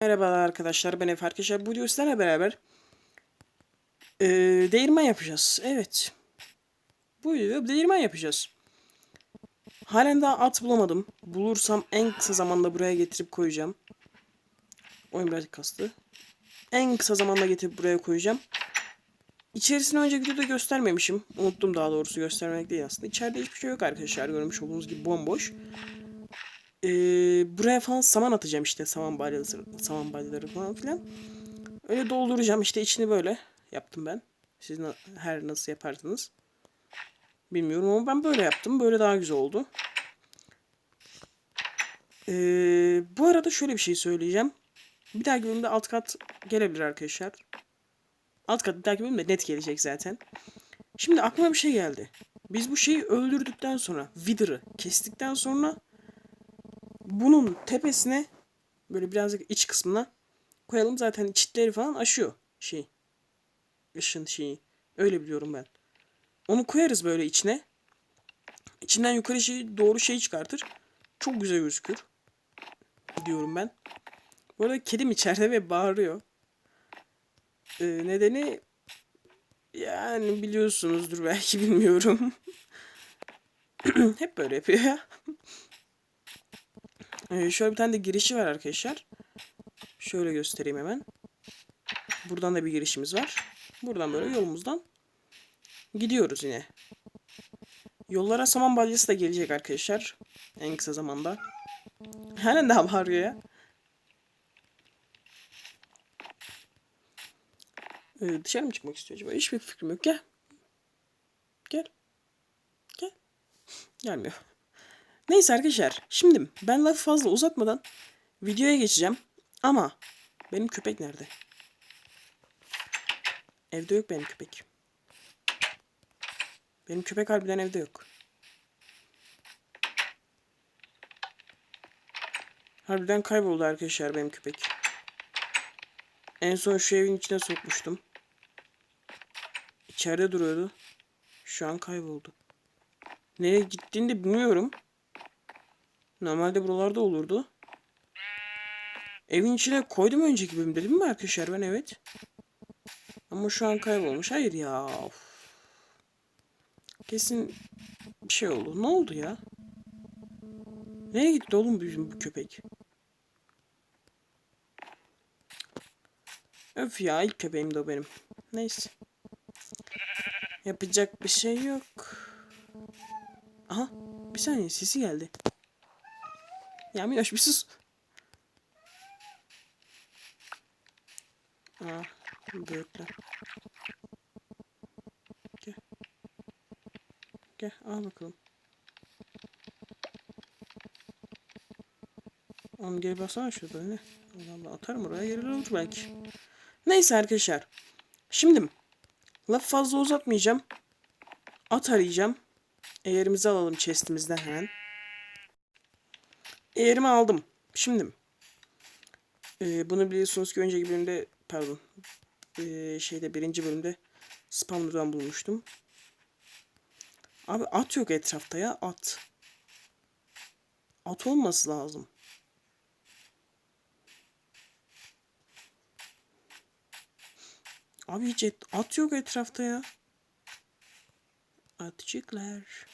Merhabalar arkadaşlar ben Efe arkadaşlar. Bu videoda sizlerle beraber eee değirmen yapacağız. Evet. Bu videoda değirmen yapacağız. Halen daha at bulamadım. Bulursam en kısa zamanda buraya getirip koyacağım. Oyun birazcık kastı. En kısa zamanda getirip buraya koyacağım. İçerisini önce videoda göstermemişim. Unuttum daha doğrusu göstermek değil aslında. İçeride hiçbir şey yok arkadaşlar. Görmüş olduğunuz gibi bomboş. Ee, buraya falan saman atacağım işte saman balyaları, saman balyaları falan filan. Öyle dolduracağım işte içini böyle yaptım ben. Siz na- her nasıl yaparsınız bilmiyorum ama ben böyle yaptım. Böyle daha güzel oldu. Ee, bu arada şöyle bir şey söyleyeceğim. Bir dahaki bölümde alt kat gelebilir arkadaşlar. Alt kat bir dahaki bölümde net gelecek zaten. Şimdi aklıma bir şey geldi. Biz bu şeyi öldürdükten sonra, Wither'ı kestikten sonra bunun tepesine böyle birazcık iç kısmına koyalım. Zaten çitleri falan aşıyor şey. Işın şeyi. Öyle biliyorum ben. Onu koyarız böyle içine. İçinden yukarı şey, doğru şey çıkartır. Çok güzel gözükür. Diyorum ben. Bu arada kedim içeride ve bağırıyor. Ee, nedeni yani biliyorsunuzdur belki bilmiyorum. Hep böyle yapıyor ya. Ee, şöyle bir tane de girişi var arkadaşlar. Şöyle göstereyim hemen. Buradan da bir girişimiz var. Buradan böyle yolumuzdan gidiyoruz yine. Yollara saman balyası da gelecek arkadaşlar. En kısa zamanda. Halen daha bağırıyor ya. Ee, dışarı mı çıkmak istiyor acaba? Hiçbir fikrim yok. Gel. Gel. Gel. Gelmiyor. Neyse arkadaşlar. Şimdi ben lafı fazla uzatmadan videoya geçeceğim. Ama benim köpek nerede? Evde yok benim köpek. Benim köpek harbiden evde yok. Harbiden kayboldu arkadaşlar benim köpek. En son şu evin içine sokmuştum. İçeride duruyordu. Şu an kayboldu. Nereye gittiğini de bilmiyorum. Normalde buralarda olurdu. Evin içine koydum önceki bölümde değil mi arkadaşlar ben evet. Ama şu an kaybolmuş. Hayır ya. of. Kesin bir şey oldu. Ne oldu ya? Nereye gitti oğlum bizim bu köpek? Öf ya ilk köpeğim de o benim. Neyse. Yapacak bir şey yok. Aha bir saniye sesi geldi. Ya Minoş bir sus. Aa, büyükler. Gel. Gel al bakalım. Oğlum gel baksana şurada ne? Allah atarım oraya yerler olur belki. Neyse arkadaşlar. Şimdi laf fazla uzatmayacağım. At arayacağım. Eğerimizi alalım chestimizden hemen. Eğerimi aldım. Şimdi e, bunu biliyorsunuz ki önceki bölümde pardon e, şeyde birinci bölümde spawner'dan bulmuştum. Abi at yok etrafta ya at. At olması lazım. Abi hiç et, at yok etrafta ya. Atçıklar.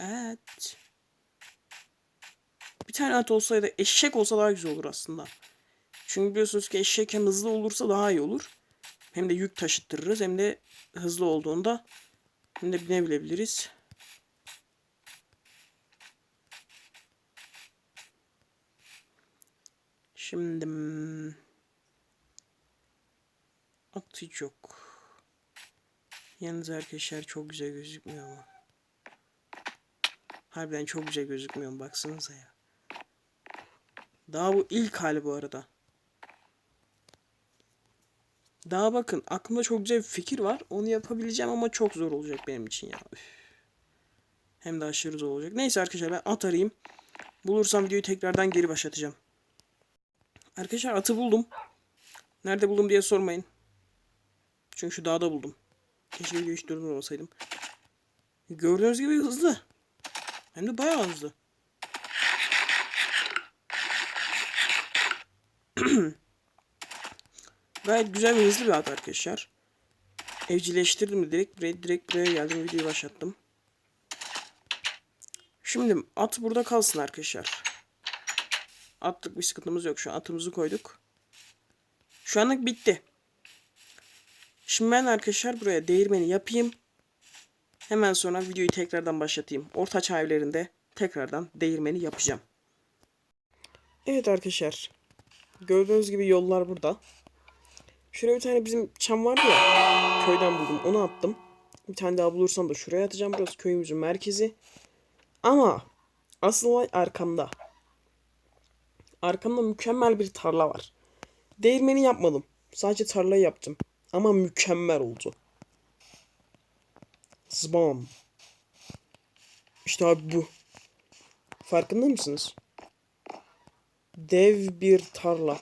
At. Bir tane at olsaydı eşek olsa daha güzel olur aslında. Çünkü biliyorsunuz ki eşek hem hızlı olursa daha iyi olur. Hem de yük taşıttırırız hem de hızlı olduğunda hem de binebilebiliriz. Şimdi at hiç yok. Yalnız arkadaşlar çok güzel gözükmüyor ama. Harbiden çok güzel gözükmüyor baksanıza ya. Daha bu ilk hali bu arada. Daha bakın aklımda çok güzel bir fikir var. Onu yapabileceğim ama çok zor olacak benim için ya. Üf. Hem de aşırı zor olacak. Neyse arkadaşlar ben at arayayım. Bulursam videoyu tekrardan geri başlatacağım. Arkadaşlar atı buldum. Nerede buldum diye sormayın. Çünkü şu dağda buldum. Keşke videoyu hiç durdurmasaydım. Gördüğünüz gibi hızlı. Hem de bayağı hızlı. Gayet güzel ve hızlı bir at arkadaşlar. Evcilleştirdim direkt buraya, direkt buraya geldim videoyu başlattım. Şimdi at burada kalsın arkadaşlar. Atlık bir sıkıntımız yok. Şu an atımızı koyduk. Şu anlık bitti. Şimdi ben arkadaşlar buraya değirmeni yapayım. Hemen sonra videoyu tekrardan başlatayım. Orta çağ evlerinde tekrardan değirmeni yapacağım. Evet arkadaşlar. Gördüğünüz gibi yollar burada. Şuraya bir tane bizim çam vardı ya. Köyden buldum. Onu attım. Bir tane daha bulursam da şuraya atacağım. Burası köyümüzün merkezi. Ama asıl olay arkamda. Arkamda mükemmel bir tarla var. Değirmeni yapmadım. Sadece tarlayı yaptım. Ama mükemmel oldu. Zbam. İşte abi bu. Farkında mısınız? Dev bir tarla.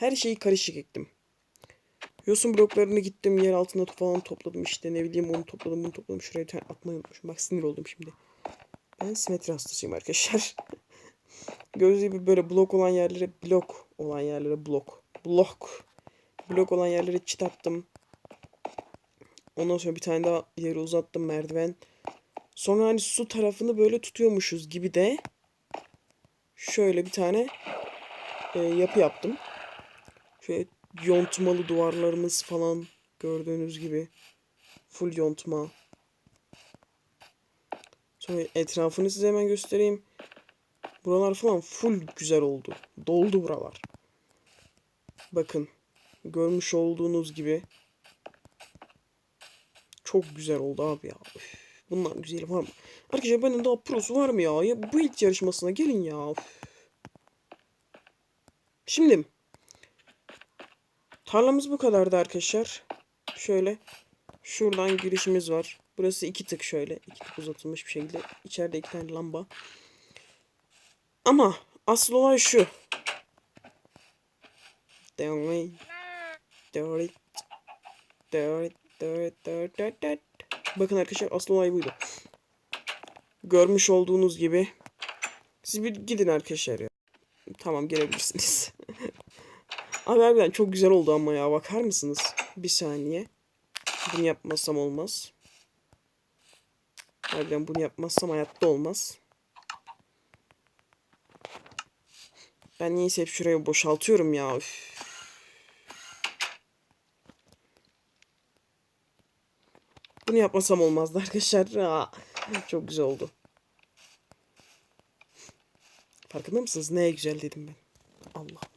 Her şeyi karışık ektim. Yosun bloklarını gittim yer altında falan topladım işte ne bileyim onu topladım bunu topladım şuraya bir tane atmayı unutmuşum. Bak sinir oldum şimdi. Ben simetri hastasıyım arkadaşlar. Gördüğünüz gibi böyle blok olan yerlere blok olan yerlere blok. Blok. Blok olan yerlere çit attım. Ondan sonra bir tane daha yeri uzattım merdiven. Sonra hani su tarafını böyle tutuyormuşuz gibi de şöyle bir tane e, yapı yaptım. Şöyle yontmalı duvarlarımız falan gördüğünüz gibi full yontma. Sonra etrafını size hemen göstereyim. Buralar falan full güzel oldu. Doldu buralar. Bakın. Görmüş olduğunuz gibi. Çok güzel oldu abi ya. Üf, bunlar güzeli var mı? Arkadaşlar benden daha prosu var mı ya? ya bu ilk yarışmasına gelin ya. Üf. Şimdi. Tarlamız bu kadardı arkadaşlar. Şöyle. Şuradan girişimiz var. Burası iki tık şöyle. iki tık uzatılmış bir şekilde. İçeride iki tane lamba. Ama asıl olay şu. Bakın arkadaşlar asıl olay buydu. Görmüş olduğunuz gibi. Siz bir gidin arkadaşlar ya. Tamam gelebilirsiniz. Abi harbiden çok güzel oldu ama ya bakar mısınız? Bir saniye. Bunu yapmazsam olmaz. Harbiden bunu yapmazsam hayatta olmaz. Ben niyeyse hep şurayı boşaltıyorum ya. Üf. Bunu yapmasam olmazdı arkadaşlar. Aa, çok güzel oldu. Farkında mısınız? Neye güzel dedim ben. Allah.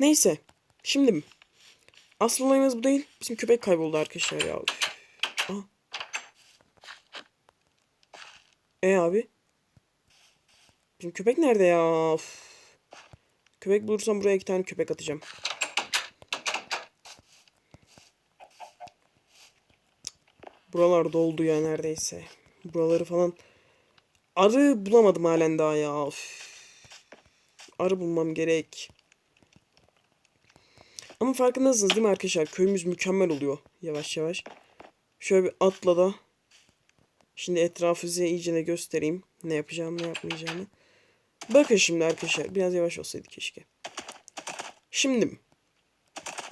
Neyse. Şimdi asıl olayımız bu değil. Bizim köpek kayboldu arkadaşlar ya. Aa. E abi? Bizim köpek nerede ya? Üf. Köpek bulursam buraya iki tane köpek atacağım. Buralar doldu ya neredeyse. Buraları falan. Arı bulamadım halen daha ya. Üf. Arı bulmam gerek. Ama farkındasınız değil mi arkadaşlar? Köyümüz mükemmel oluyor. Yavaş yavaş. Şöyle bir atla da. Şimdi etrafı size iyice göstereyim. Ne yapacağım ne yapmayacağımı. Bakın şimdi arkadaşlar. Biraz yavaş olsaydı keşke. Şimdi.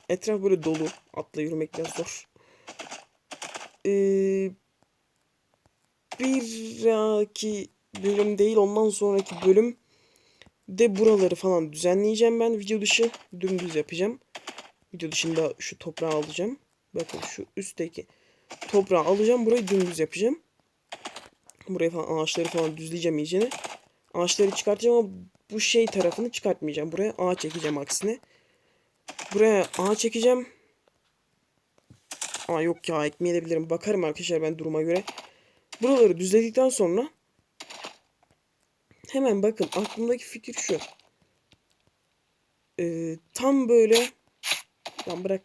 Etraf böyle dolu. Atla yürümek biraz zor. Ee, bir dahaki bölüm değil ondan sonraki bölüm de buraları falan düzenleyeceğim ben video dışı dümdüz yapacağım. Video dışında şu toprağı alacağım. Bakın şu üstteki toprağı alacağım. Burayı dümdüz yapacağım. Buraya falan ağaçları falan düzleyeceğim iyicene. Ağaçları çıkartacağım ama bu şey tarafını çıkartmayacağım. Buraya ağaç çekeceğim aksine. Buraya ağaç çekeceğim. Aa yok ya ekmeyebilirim. Bakarım arkadaşlar ben duruma göre. Buraları düzledikten sonra hemen bakın aklımdaki fikir şu. Ee, tam böyle Lan bırak.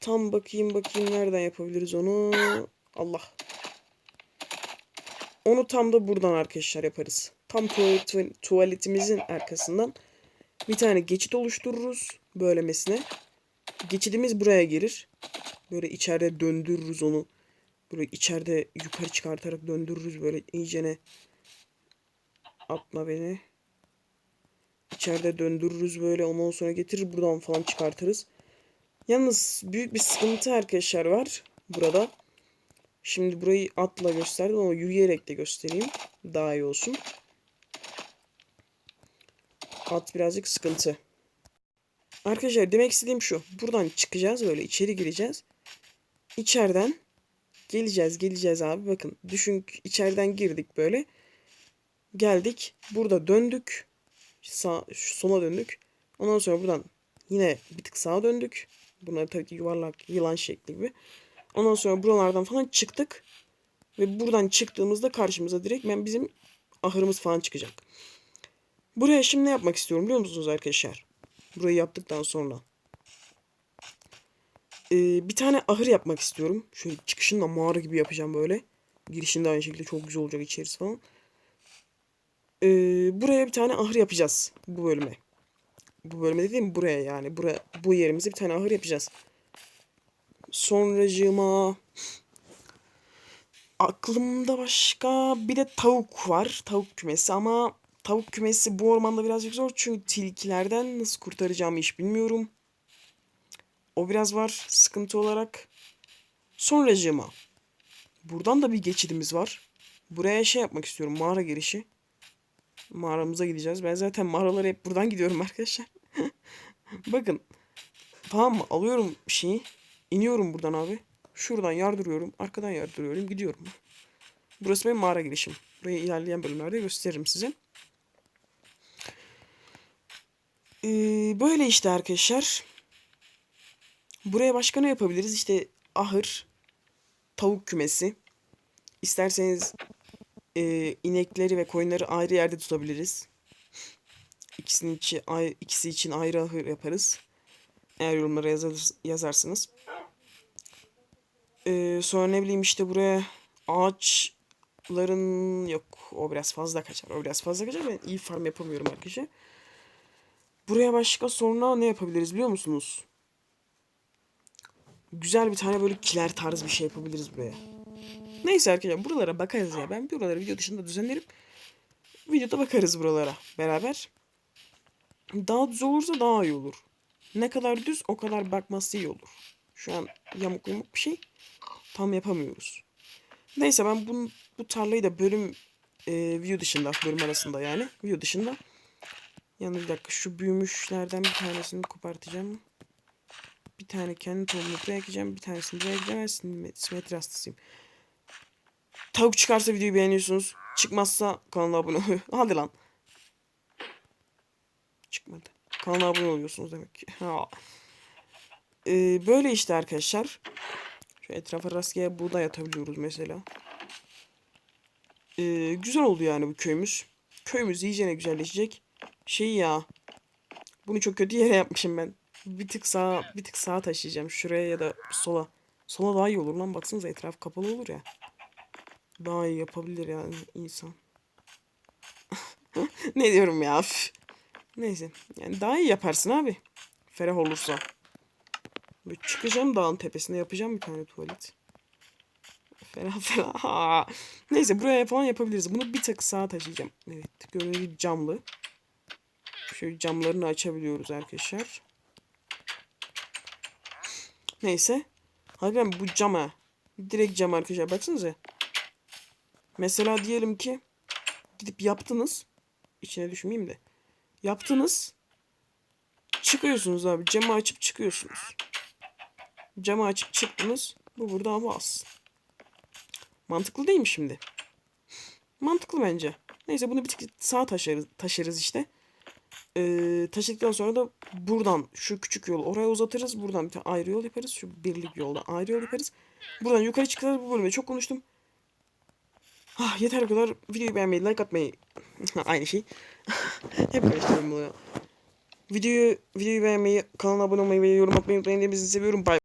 Tam bakayım bakayım nereden yapabiliriz onu. Allah. Onu tam da buradan arkadaşlar yaparız. Tam tuvalet, tuvaletimizin arkasından bir tane geçit oluştururuz. Böylemesine. Geçidimiz buraya gelir. Böyle içeride döndürürüz onu. Böyle içeride yukarı çıkartarak döndürürüz böyle iyicene. Atma beni. İçeride döndürürüz böyle ondan sonra getirir buradan falan çıkartırız. Yalnız büyük bir sıkıntı arkadaşlar var burada. Şimdi burayı atla gösterdim ama yürüyerek de göstereyim. Daha iyi olsun. At birazcık sıkıntı. Arkadaşlar demek istediğim şu. Buradan çıkacağız böyle içeri gireceğiz. İçeriden geleceğiz geleceğiz abi bakın. Düşün içeriden girdik böyle. Geldik. Burada döndük. Sağ, şu sola döndük. Ondan sonra buradan yine bir tık sağa döndük. Bunlar tabii ki yuvarlak yılan şekli gibi. Ondan sonra buralardan falan çıktık. Ve buradan çıktığımızda karşımıza direkt ben bizim ahırımız falan çıkacak. Buraya şimdi ne yapmak istiyorum biliyor musunuz arkadaşlar? Burayı yaptıktan sonra. Ee, bir tane ahır yapmak istiyorum. Şöyle çıkışını da mağara gibi yapacağım böyle. Girişinde aynı şekilde çok güzel olacak içerisi falan. Ee, buraya bir tane ahır yapacağız bu bölüme. Bu bölüme dediğim buraya yani. Buraya, bu yerimize bir tane ahır yapacağız. Sonracığıma aklımda başka bir de tavuk var. Tavuk kümesi ama tavuk kümesi bu ormanda birazcık zor. Çünkü tilkilerden nasıl kurtaracağımı hiç bilmiyorum. O biraz var sıkıntı olarak. Sonracığıma buradan da bir geçidimiz var. Buraya şey yapmak istiyorum mağara girişi. Mağaramıza gideceğiz. Ben zaten mağaralara hep buradan gidiyorum arkadaşlar. Bakın. Tamam mı? Alıyorum şeyi. İniyorum buradan abi. Şuradan yardırıyorum. Arkadan yardırıyorum. Gidiyorum. Burası benim mağara girişim. Burayı ilerleyen bölümlerde gösteririm size. Ee, böyle işte arkadaşlar. Buraya başka ne yapabiliriz? İşte ahır, tavuk kümesi. İsterseniz e, inekleri ve koyunları ayrı yerde tutabiliriz. İkisinin içi, ay, ikisi için ayrı ahır yaparız. Eğer yorumlara yazar, yazarsınız. Ee, sonra ne bileyim işte buraya ağaçların yok o biraz fazla kaçar. O biraz fazla kaçar. Ben iyi farm yapamıyorum arkadaşlar. Buraya başka sonra ne yapabiliriz biliyor musunuz? Güzel bir tane böyle kiler tarzı bir şey yapabiliriz buraya. Neyse arkadaşlar buralara bakarız ya. Ben buraları video dışında düzenlerim. Videoda bakarız buralara beraber. Daha düz olursa daha iyi olur. Ne kadar düz o kadar bakması iyi olur. Şu an yamuk yamuk bir şey tam yapamıyoruz. Neyse ben bunu, bu tarlayı da bölüm e, video dışında bölüm arasında yani video dışında Yalnız bir dakika şu büyümüşlerden bir tanesini kopartacağım. Bir tane kendi tohumunu buraya ekeceğim. Bir tanesini buraya ekeceğim. Ben sim- simetri hastasıyım. Tavuk çıkarsa videoyu beğeniyorsunuz. Çıkmazsa kanala abone ol. Hadi lan. Çıkmadı. Kanala abone oluyorsunuz demek ki. Ha. Ee, böyle işte arkadaşlar. Şu etrafa rastgele buğday atabiliyoruz mesela. Ee, güzel oldu yani bu köyümüz. Köyümüz iyicene güzelleşecek. Şey ya. Bunu çok kötü yere yapmışım ben. Bir tık sağa, bir tık sağa taşıyacağım. Şuraya ya da sola. Sola daha iyi olur lan. Baksanıza etraf kapalı olur ya. Daha iyi yapabilir yani insan. ne diyorum ya? Neyse. Yani daha iyi yaparsın abi. Ferah olursa. Böyle çıkacağım dağın tepesine yapacağım bir tane tuvalet. Ferah ferah. Ha. Neyse buraya falan yapabiliriz. Bunu bir tık sağa taşıyacağım. Evet. Gibi camlı. Şöyle camlarını açabiliyoruz arkadaşlar. Neyse. Hadi ben bu cama. Direkt cam arkadaşlar. Baksanıza. Mesela diyelim ki gidip yaptınız. İçine düşmeyeyim de. Yaptınız. Çıkıyorsunuz abi. Camı açıp çıkıyorsunuz. Camı açıp çıktınız. Bu burada hava az. Mantıklı değil mi şimdi? Mantıklı bence. Neyse bunu bir tık sağa taşırız, taşırız işte. Ee, taşıdıktan sonra da buradan şu küçük yolu oraya uzatırız. Buradan bir tane ayrı yol yaparız. Şu birlik yolda ayrı yol yaparız. Buradan yukarı çıkarız. Bu bölümde çok konuştum. Ah, yeter bu kadar. Videoyu beğenmeyi, like atmayı. Aynı şey. Hep karıştırıyorum bunu. Videoyu, videoyu beğenmeyi, kanala abone olmayı ve yorum atmayı unutmayın bizi seviyorum. Bye.